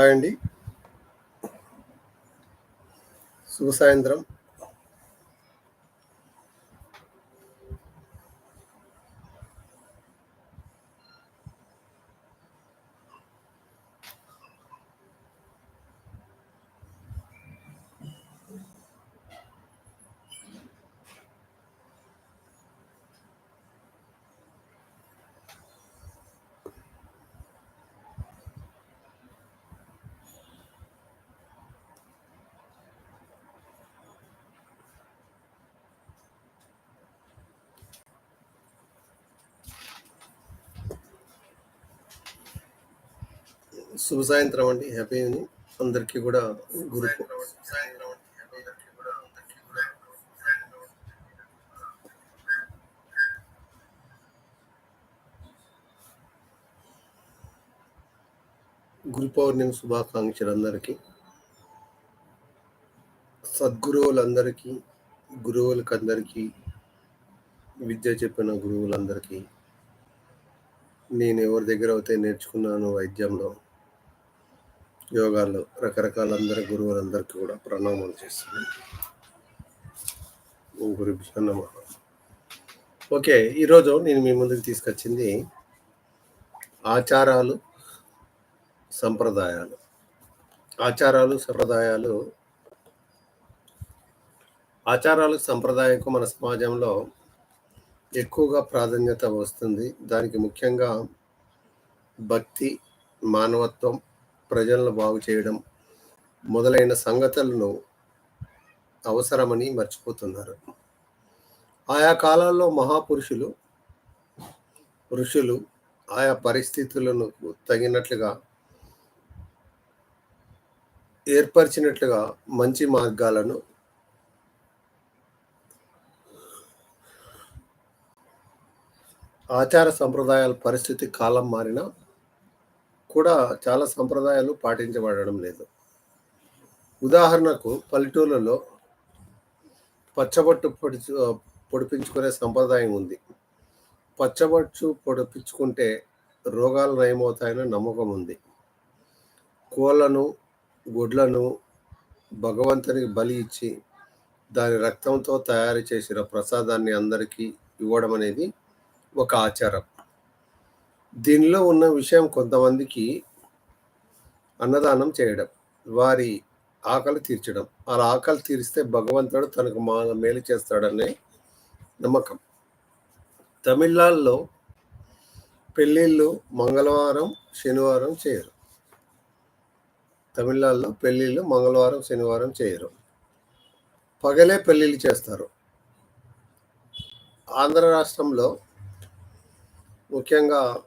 Hi అండి. శుభ సాయంత్రం. శుభ సాయంత్రం అండి. హ్యాపీ ఈవినింగ్ అందరికీ కూడా గురు గురు పౌర్ణమి శుభాకాంక్షలు అందరికీ. సద్గురువులందరికీ గురువులకి అందరికీ విద్య చెప్పిన గురువులందరికీ నేను ఎవరి దగ్గర అయితే నేర్చుకున్నాను వైద్యంలో యోగాలు రకరకాల అందరి గురువులందరికీ కూడా ప్రణామాలు చేస్తున్నాను. గురు నమ. ఓకే ఈరోజు నేను మీ ముందుకు తీసుకొచ్చింది ఆచారాలు సంప్రదాయాలు. ఆచారాలు సంప్రదాయాలు. ఆచారాలు సంప్రదాయకు మన సమాజంలో ఎక్కువగా ప్రాధాన్యత వస్తుంది. దానికి ముఖ్యంగా భక్తి మానవత్వం ప్రజలను బాగు చేయడం మొదలైన సంగతులను అవసరమని మర్చిపోతున్నారు. ఆయా కాలాల్లో మహాపురుషులు ఋషులు ఆయా పరిస్థితులను తగినట్లుగా ఏర్పరిచినట్లుగా మంచి మార్గాలను ఆచార సంప్రదాయాల పరిస్థితి కాలం మారినా కూడా చాలా సంప్రదాయాలు పాటించబడడం లేదు. ఉదాహరణకు పల్లెటూళ్ళలో పచ్చబొట్టు పొడిచు పొడిపించుకునే సంప్రదాయం ఉంది. పచ్చబట్టు పొడిపించుకుంటే రోగాలు నయమవుతాయని నమ్మకం ఉంది. కోళ్ళను గుడ్లను భగవంతునికి బలి ఇచ్చి దాని రక్తంతో తయారు చేసిన ప్రసాదాన్ని అందరికీ ఇవ్వడం అనేది ఒక ఆచారం. దీనిలో ఉన్న విషయం కొంతమందికి అన్నదానం చేయడం వారి ఆకలి తీర్చడం. అలా ఆకలి తీరిస్తే భగవంతుడు తనకు మా మేలు చేస్తాడనే నమ్మకం. తమిళనాడులో పెళ్ళిళ్ళు మంగళవారం శనివారం చేయరు. తమిళనాడులో పెళ్ళిళ్ళు మంగళవారం శనివారం చేయరు. పగలే పెళ్ళిళ్ళు చేస్తారు. ఆంధ్ర రాష్ట్రంలో ముఖ్యంగా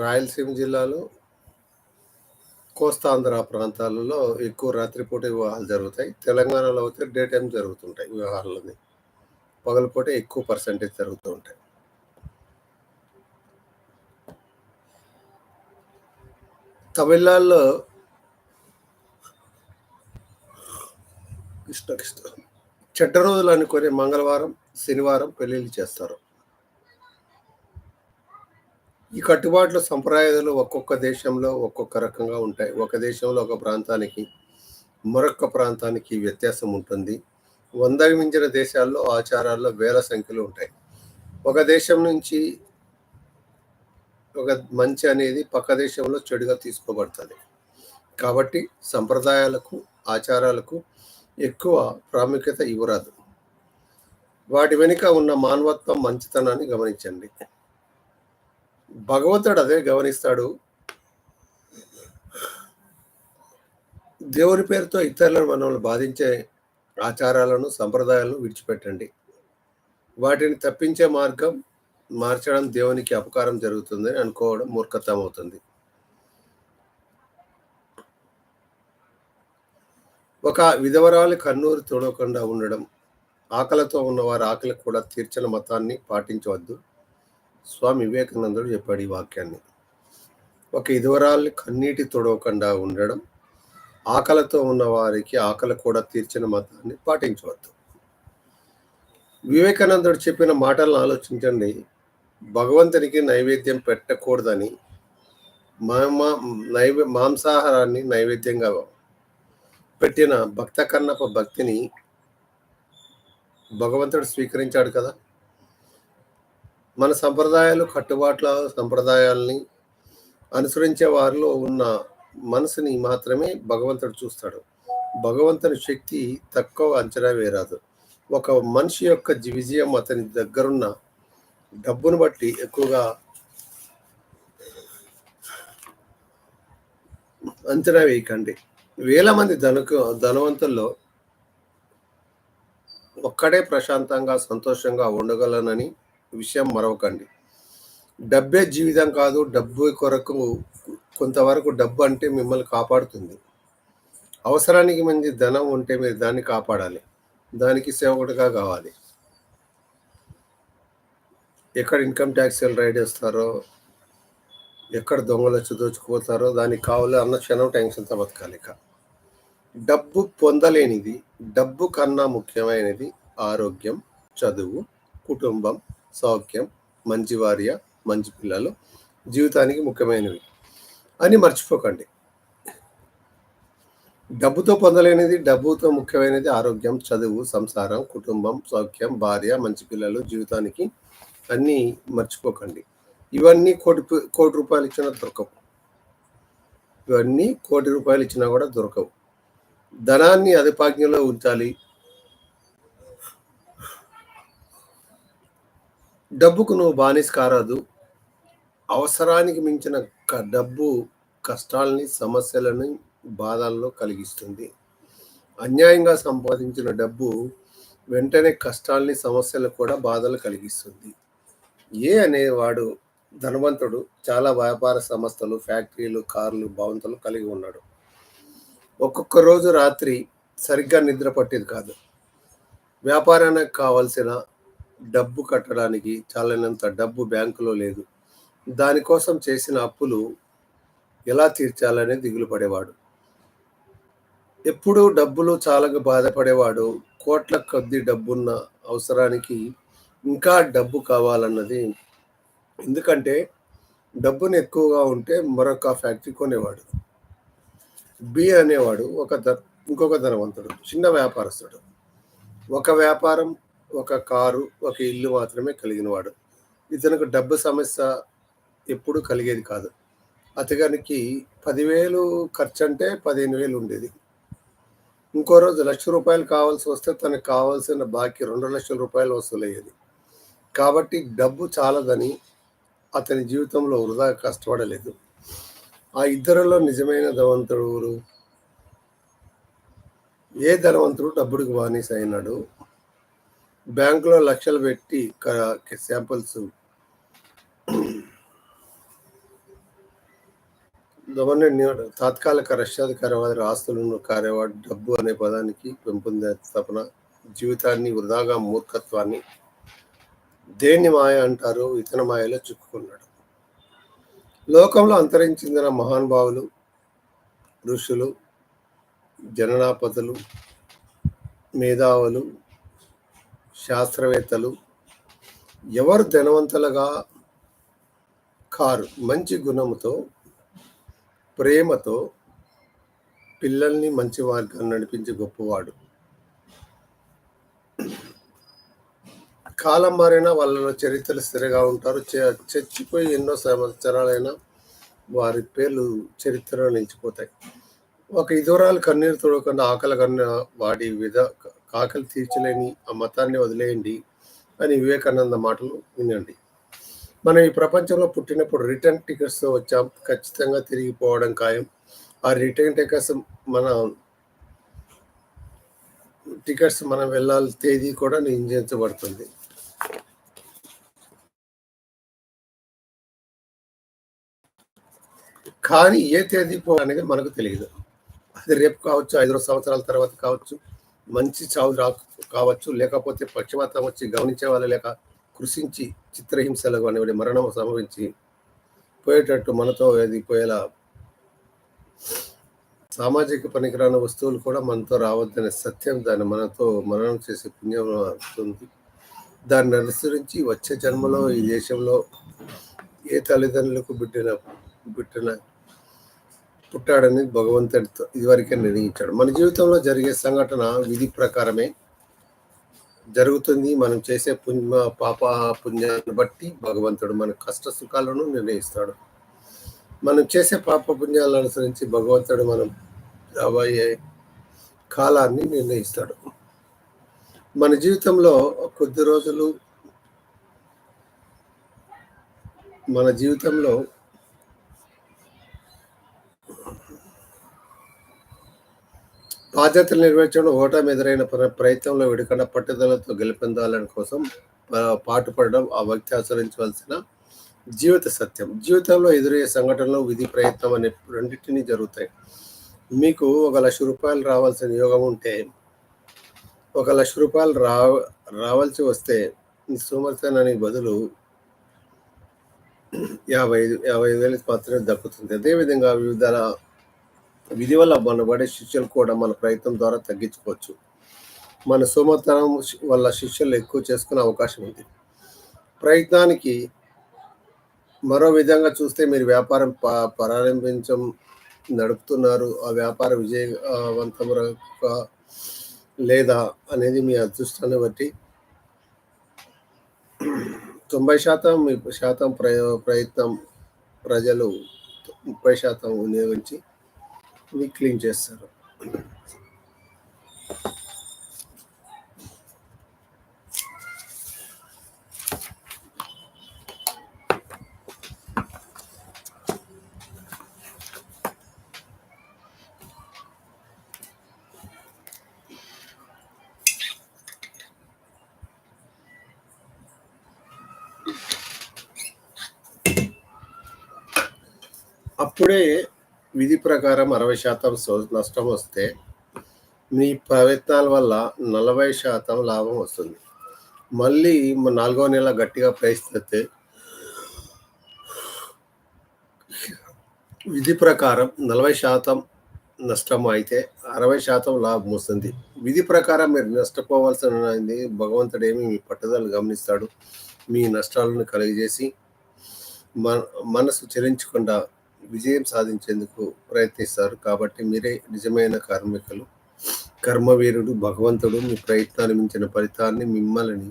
రాయలసీమ జిల్లాలో కోస్తాంధ్ర ప్రాంతాలలో ఎక్కువ రాత్రిపూట వివాహాలు జరుగుతాయి. తెలంగాణలో అయితే డే టైం జరుగుతుంటాయి వివాహాలని. పగలపూట ఎక్కువ పర్సంటేజ్ జరుగుతూ ఉంటాయి. తమిళనాడులో ఇష్ట. చెడ్డ రోజులు అనుకునే మంగళవారం శనివారం పెళ్ళిళ్ళు చేస్తారు. ఈ కట్టుబాట్లు సంప్రదాయాలు ఒక్కొక్క దేశంలో ఒక్కొక్క రకంగా ఉంటాయి. ఒక దేశంలో ఒక ప్రాంతానికి మరొక ప్రాంతానికి వ్యత్యాసం ఉంటుంది. వంద మించిన దేశాల్లో ఆచారాల్లో వేల సంఖ్యలు ఉంటాయి. ఒక దేశం నుంచి ఒక మంచి అనేది పక్క దేశంలో చెడుగా తీసుకోబడుతుంది. కాబట్టి సంప్రదాయాలకు ఆచారాలకు ఎక్కువ ప్రాముఖ్యత ఇవ్వరాదు. వాటి వెనుక ఉన్న మానవత్వం మంచితనాన్ని గమనించండి. భగవంతుడు అదే గమనిస్తాడు. దేవుని పేరుతో ఇతరులను మనల్ని బాధించే ఆచారాలను సంప్రదాయాలను విడిచిపెట్టండి. వాటిని తప్పించే మార్గం మార్చడం దేవునికి అపకారం జరుగుతుందని అనుకోవడం మూర్ఖత్వం అవుతుంది ఒక విధవరాలు కన్నూరు తోడకుండా ఉండడం ఆకలితో ఉన్నవారు ఆకలి కూడా తీర్చిన మతాన్ని పాటించవద్దు. స్వామి వివేకానందుడు చెప్పాడు ఈ వాక్యాన్ని. ఒక ఇదివరాల్ని కన్నీటి తొడవకుండా ఉండడం ఆకలితో ఉన్న వారికి ఆకలి కూడా తీర్చిన మతాన్ని పాటించవద్దు. వివేకానందుడు చెప్పిన మాటలను ఆలోచించండి. భగవంతునికి నైవేద్యం పెట్టకూడదని మా నైవే మాంసాహారాన్ని నైవేద్యంగా పెట్టిన భక్త కన్నప భక్తిని భగవంతుడు స్వీకరించాడు కదా. మన సంప్రదాయాలు కట్టుబాట్ల సంప్రదాయాల్ని అనుసరించే వారిలో ఉన్న మనసుని మాత్రమే భగవంతుడు చూస్తాడు. భగవంతుని శక్తి తక్కువ అంచనా వేరాదు ఒక మనిషి యొక్క విజయం అతని దగ్గరున్న డబ్బును బట్టి ఎక్కువగా అంచనా వేయకండి. వేల మంది ధనకు ధనవంతుల్లో ఒక్కడే ప్రశాంతంగా సంతోషంగా ఉండగలనని విషయం మరవకండి డబ్బే జీవితం కాదు డబ్బు కొరకు కొంతవరకు డబ్బు అంటే మిమ్మల్ని కాపాడుతుంది. అవసరానికి మంచి ధనం ఉంటే మీరు దాన్ని కాపాడాలి. దానికి సేవకుడిగా కావాలి. ఎక్కడ ఇన్కమ్ ట్యాక్స్ రైడ్ చేస్తారో ఎక్కడ దొంగలు వచ్చి దోచుకుపోతారో దానికి కావాలి అన్న క్షణం టెన్షన్తో బతకాలి ఇక. డబ్బు పొందలేనిది డబ్బు కన్నా ముఖ్యమైనది ఆరోగ్యం చదువు కుటుంబం సౌఖ్యం మంచి భార్య మంచి పిల్లలు జీవితానికి ముఖ్యమైనవి. అని మర్చిపోకండి. డబ్బుతో పొందలేనిది డబ్బుతో ముఖ్యమైనది ఆరోగ్యం చదువు సంసారం కుటుంబం సౌఖ్యం భార్య మంచి పిల్లలు జీవితానికి అన్నీ మర్చిపోకండి. ఇవన్నీ కోటి కోటి రూపాయలు ఇచ్చినా దొరకవు. ఇవన్నీ కోటి రూపాయలు ఇచ్చినా కూడా దొరకవు. ధనాన్ని అధిపాజ్ఞంలో ఉంచాలి. డబ్బుకు నువ్వు బానిస కారాదు. అవసరానికి మించిన క- డబ్బు కష్టాలని సమస్యలను బాధల్లో కలిగిస్తుంది. అన్యాయంగా సంపాదించిన డబ్బు వెంటనే కష్టాల్ని సమస్యలు కూడా బాధలు కలిగిస్తుంది. ఏ అనేవాడు ధనవంతుడు చాలా వ్యాపార సంస్థలు ఫ్యాక్టరీలు కార్లు భవంతులు కలిగి ఉన్నాడు. ఒక్కొక్క రోజు రాత్రి సరిగ్గా నిద్ర పట్టేది కాదు. వ్యాపారానికి కావలసిన డబ్బు కట్టడానికి చాలినంత డబ్బు బ్యాంకులో లేదు. దానికోసం చేసిన అప్పులు ఎలా తీర్చాలనే దిగులు పడేవాడు. ఎప్పుడూ డబ్బులు చాలక బాధపడేవాడు. కోట్ల కొద్ది డబ్బున్న అవసరానికి ఇంకా డబ్బు కావాలన్నది ఎందుకంటే డబ్బును ఎక్కువగా ఉంటే మరొక ఫ్యాక్టరీ కొనేవాడు. బి అనేవాడు ఒక ధ ఇంకొక ధనవంతుడు చిన్న వ్యాపారస్తుడు. ఒక వ్యాపారం ఒక కారు ఒక ఇల్లు మాత్రమే కలిగినవాడు. ఇతనికి డబ్బు సమస్య ఎప్పుడు కలిగేది కాదు. అతగానికి పదివేలు ఖర్చు అంటే పదిహేను వేలు ఉండేది. ఇంకో రోజు లక్ష రూపాయలు కావాల్సి వస్తే తనకు కావాల్సిన బాకీ రెండు లక్షల రూపాయలు వసూలయ్యేది. కాబట్టి డబ్బు చాలదని అతని జీవితంలో వృధా కష్టపడలేదు. ఆ ఇద్దరిలో నిజమైన ధనవంతుడు ఏ ధనవంతుడు డబ్బుడికి బానిస అయినాడు? బ్యాంకులో లక్షలు పెట్టి శాంపుల్స్. తాత్కాలిక తాత్కాలిక రష్యాధికారవాది ఆస్తులను కార్యవాడు డబ్బు అనే పదానికి పెంపొందిన జీవితాన్ని వృధాగా మూర్ఖత్వాన్ని దేన్ని మాయ అంటారు ఇతన మాయలో చిక్కుకున్నాడు. లోకంలో అంతరించిన మహానుభావులు ఋషులు జననాపతులు మేధావులు శాస్త్రవేత్తలు ఎవరు ధనవంతులుగా? కారు మంచి గుణముతో ప్రేమతో పిల్లల్ని మంచి మార్గం నడిపించే గొప్పవాడు. కాలం మారినా వాళ్ళ చరిత్రలు స్థిరగా ఉంటారు. చ- చచ్చిపోయి ఎన్నో సంవత్సరాలైనా వారి పేర్లు చరిత్రలో నిలిచిపోతాయి. ఒక ఇదురాలు కన్నీరు తోడకుండా ఆకలి కన్నా వాడి విధ ఆకలి తీర్చలేని ఆ మతాన్ని వదిలేయండి అని వివేకానంద మాటలు వినండి. మనం ఈ ప్రపంచంలో పుట్టినప్పుడు రిటర్న్ టికెట్స్తో వచ్చాం. ఖచ్చితంగా తిరిగిపోవడం ఖాయం. ఆ రిటర్న్ టికెట్స్ మన టికెట్స్ మనం వెళ్ళాలి తేదీ కూడా నియంత్రించబడుతుంది. కానీ ఏ తేదీ పోవాలనేది మనకు తెలియదు. అది రేపు కావచ్చు ఐదు సంవత్సరాల తర్వాత కావచ్చు మంచి చావు రా కావచ్చు లేకపోతే పక్షపాతం వచ్చి గమనించే వాళ్ళు లేక కృషించి చిత్రహింసలు అనేవి మరణం సంభవించి పోయేటట్టు మనతో అది పోయేలా సామాజిక పనికిరాని వస్తువులు కూడా మనతో రావద్దనే సత్యం దాన్ని మనతో మరణం చేసే పుణ్యం అవుతుంది దాన్ని అనుసరించి వచ్చే జన్మలో ఈ దేశంలో ఏ తల్లిదండ్రులకు బిడ్డిన పుట్టిన పుట్టాడని భగవంతుడితో ఇదివరకే నిర్ణయించాడు. మన జీవితంలో జరిగే సంఘటన విధి ప్రకారమే జరుగుతుంది. మనం చేసే పుణ్య పాప పుణ్యాన్ని బట్టి భగవంతుడు మన కష్ట సుఖాలను నిర్ణయిస్తాడు. మనం చేసే పాప పుణ్యాలను అనుసరించి భగవంతుడు మనం రాబోయే కాలాన్ని నిర్ణయిస్తాడు. మన జీవితంలో కొద్ది రోజులు మన జీవితంలో బాధ్యతలు నిర్వహించడం ఓటమి ఎదురైన ప్ర- ప్రయత్నంలో విడకుండా పట్టుదలతో గెలుపొందాలని కోసం పాటుపడడం ఆ వ్యక్తి ఆచరించవలసిన జీవిత సత్యం. జీవితంలో ఎదురయ్యే సంఘటనలు విధి ప్రయత్నం అనే రెండింటినీ జరుగుతాయి. మీకు ఒక లక్ష రూపాయలు రావాల్సిన యోగం ఉంటే ఒక లక్ష రూపాయలు రా రావాల్సి వస్తే ఈ బదులు యాభై ఐదు యాభై ఐదు వేలకు మాత్రమే దక్కుతుంది. అదేవిధంగా వివిధ విధి వల్ల మన పడే శిష్యులు కూడా మన ప్రయత్నం ద్వారా తగ్గించుకోవచ్చు. మన సోమతనం వల్ల శిష్యులు ఎక్కువ చేసుకునే అవకాశం ఉంది. ప్రయత్నానికి మరో విధంగా చూస్తే మీరు వ్యాపారం ప- ప్రారంభించం నడుపుతున్నారు. ఆ వ్యాపార విజయవంతం లేదా అనేది మీ అదృష్టాన్ని బట్టి తొంభై శాతం శాతం ప్రయ ప్రయత్నం ప్రజలు ముప్పై శాతం వినియోగించి క్లీన్ చేస్తారు. ఇప్పుడే విధి ప్రకారం అరవై శాతం నష్టం వస్తే మీ ప్రయత్నాల వల్ల నలభై శాతం లాభం వస్తుంది. మళ్ళీ నాలుగో నెల గట్టిగా ప్రయత్నిస్తే విధి ప్రకారం నలభై శాతం నష్టం అయితే అరవై శాతం లాభం వస్తుంది. విధి ప్రకారం మీరు నష్టపోవాల్సిన భగవంతుడు ఏమి మీ పట్టుదల గమనిస్తాడు. మీ నష్టాలను కలిగజేసి మన మనసు చెల్లించకుండా విజయం సాధించేందుకు ప్రయత్నిస్తారు. కాబట్టి మీరే నిజమైన కార్మికులు కర్మవీరుడు భగవంతుడు. మీ ప్రయత్నాన్ని మించిన ఫలితాన్ని మిమ్మల్ని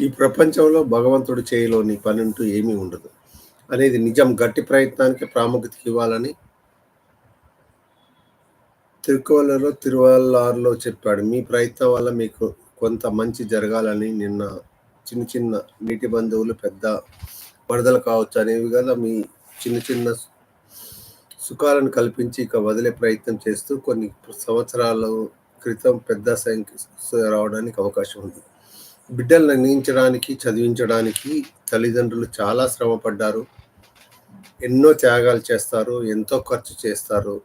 ఈ ప్రపంచంలో భగవంతుడు చేయలోని పని అంటూ ఏమీ ఉండదు. అనేది నిజం. గట్టి ప్రయత్నానికి ప్రాముఖ్యత ఇవ్వాలని తిరుకోవలలో తిరువల్లారులో చెప్పాడు. మీ ప్రయత్నం వల్ల మీకు కొంత మంచి జరగాలని నిన్న చిన్న చిన్న నీటి బంధువులు పెద్ద వరదలు కావచ్చు అనేవి కదా మీ చిన్న చిన్న సుఖాలను కల్పించి ఇక వదిలే ప్రయత్నం చేస్తూ కొన్ని సంవత్సరాల క్రితం పెద్ద సంఖ్య రావడానికి అవకాశం ఉంది. బిడ్డలను నిర్ణయించడానికి చదివించడానికి తల్లిదండ్రులు చాలా శ్రమ పడ్డారు ఎన్నో త్యాగాలు చేస్తారు ఎంతో ఖర్చు చేస్తారు.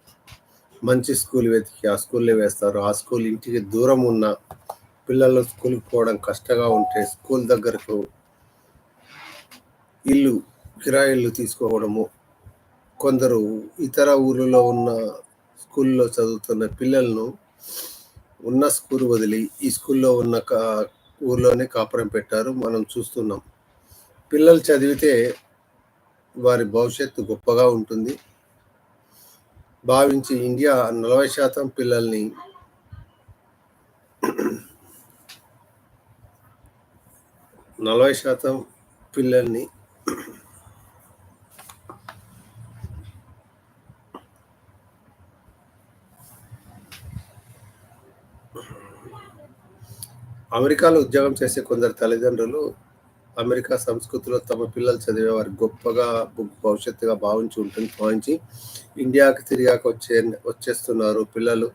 మంచి స్కూల్ వెతికి ఆ స్కూల్లో వేస్తారు. ఆ స్కూల్ ఇంటికి దూరం ఉన్న పిల్లలు స్కూల్కి పోవడం కష్టంగా ఉంటే స్కూల్ దగ్గరకు ఇల్లు కిరాయిల్లు తీసుకోవడము కొందరు ఇతర ఊర్లలో ఉన్న స్కూల్లో చదువుతున్న పిల్లలను ఉన్న స్కూల్ వదిలి ఈ స్కూల్లో ఉన్న కా- ఊర్లోనే కాపురం పెట్టారు. మనం చూస్తున్నాం. పిల్లలు చదివితే వారి భవిష్యత్తు గొప్పగా ఉంటుంది. భావించి ఇండియా నలభై శాతం పిల్లల్ని నలభై శాతం పిల్లల్ని అమెరికాలో ఉద్యోగం చేసే కొందరు తల్లిదండ్రులు అమెరికా సంస్కృతిలో తమ పిల్లలు చదివేవారు గొప్పగా భవిష్యత్తుగా భావించి ఉంటుంది భావించి ఇండియాకి తిరిగాక వచ్చే వచ్చేస్తున్నారు పిల్లలు.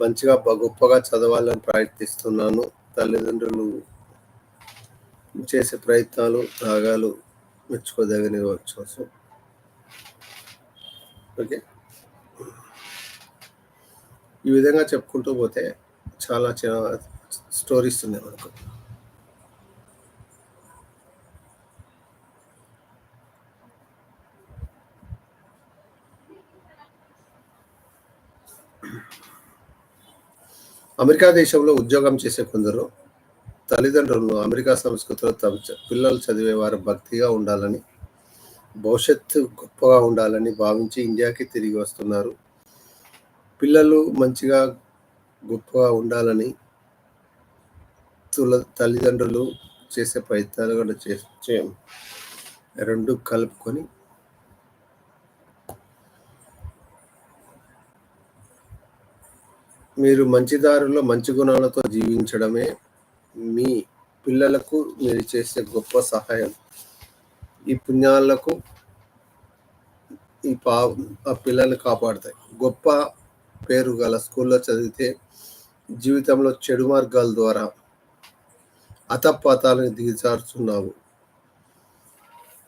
మంచిగా గొప్పగా చదవాలని ప్రయత్నిస్తున్నాను. తల్లిదండ్రులు చేసే ప్రయత్నాలు త్యాగాలు మెచ్చుకోదగినవి వచ్చు ఓకే? ఈ విధంగా చెప్పుకుంటూ పోతే చాలా చాలా స్టోరీస్ ఉన్నాయి మనకు. అమెరికా దేశంలో ఉద్యోగం చేసే కొందరు తల్లిదండ్రులను అమెరికా సంస్కృతిలో తమ పిల్లలు చదివే వారు భక్తిగా ఉండాలని భవిష్యత్తు గొప్పగా ఉండాలని భావించి ఇండియాకి తిరిగి వస్తున్నారు. పిల్లలు మంచిగా గొప్పగా ఉండాలని తుల తల్లిదండ్రులు చేసే ప్రయత్నాలు కూడా చే రెండు కలుపుకొని మీరు మంచి మంచి గుణాలతో జీవించడమే మీ పిల్లలకు మీరు చేసే గొప్ప సహాయం. ఈ పుణ్యాలకు ఈ పా ఆ పిల్లల్ని కాపాడుతాయి. గొప్ప పేరు గల స్కూల్లో చదివితే జీవితంలో చెడు మార్గాల ద్వారా అతపాతాలను దిగజారుచున్నావు.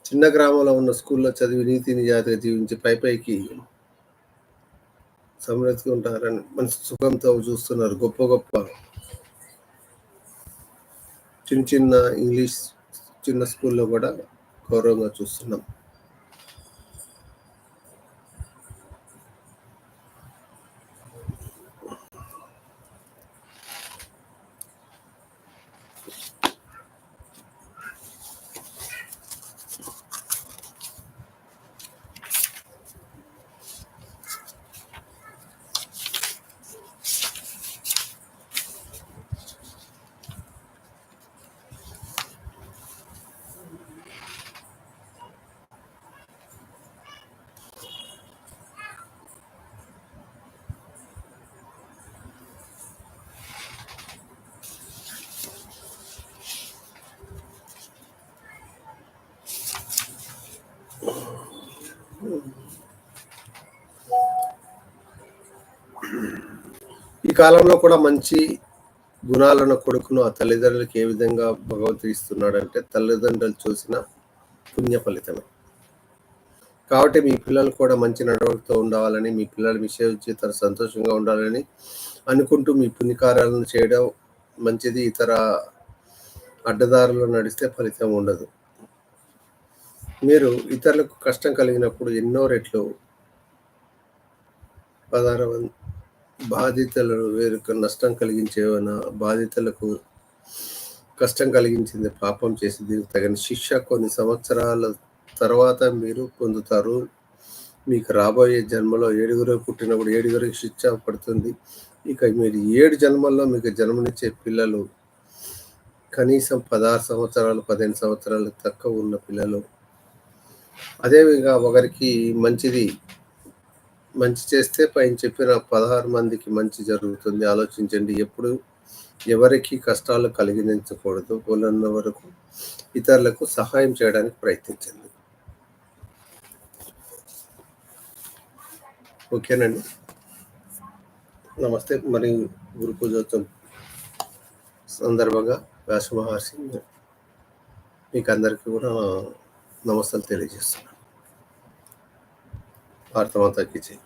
చిన్న గ్రామంలో ఉన్న స్కూల్లో చదివి నీతి నిజాతిగా జీవించి పై పైకి సమృద్ధిగా ఉంటారని మంచి సుఖంతో చూస్తున్నారు. గొప్ప గొప్ప చిన్న చిన్న ఇంగ్లీష్ చిన్న స్కూల్లో కూడా గౌరవంగా చూస్తున్నాం. ఈ కాలంలో కూడా మంచి గుణాలను కొడుకును ఆ తల్లిదండ్రులకు ఏ విధంగా భగవంతుడు ఇస్తున్నాడంటే తల్లిదండ్రులు చూసిన పుణ్య ఫలితమే. కాబట్టి మీ పిల్లలు కూడా మంచి నడవడితో ఉండాలని మీ పిల్లలు మీ సేవ జీవితాలు సంతోషంగా ఉండాలని అనుకుంటూ మీ పుణ్యకార్యాలను చేయడం మంచిది. ఇతర అడ్డదారులు నడిస్తే ఫలితం ఉండదు. మీరు ఇతరులకు కష్టం కలిగినప్పుడు ఎన్నో రెట్లు పదహారు బాధితులు బాధితులను వేరొక నష్టం కలిగించేవన బాధితులకు కష్టం కలిగించింది పాపం చేసి దీనికి తగిన శిక్ష కొన్ని సంవత్సరాల తర్వాత మీరు పొందుతారు. మీకు రాబోయే జన్మలో ఏడుగురు పుట్టినప్పుడు ఏడుగురికి శిక్ష పడుతుంది. ఇక మీరు ఏడు జన్మల్లో మీకు జన్మనిచ్చే పిల్లలు కనీసం పదహారు సంవత్సరాలు పదిహేను సంవత్సరాలు తక్కువ ఉన్న పిల్లలు అదేవిధంగా ఒకరికి మంచిది మంచి చేస్తే పైన చెప్పిన పదహారు మందికి మంచి జరుగుతుంది. ఆలోచించండి. ఎప్పుడు ఎవరికి కష్టాలు కలిగించకూడదు. ఉన్నంత వరకు ఇతరులకు సహాయం చేయడానికి ప్రయత్నించండి. ఓకేనండి. నమస్తే. మరి గురు పూజోత్సవం సందర్భంగా వ్యాస మహర్షి మీకు అందరికీ కూడా నమస్తలు తెలియజేస్తున్నాను. భారతమాతకి జై.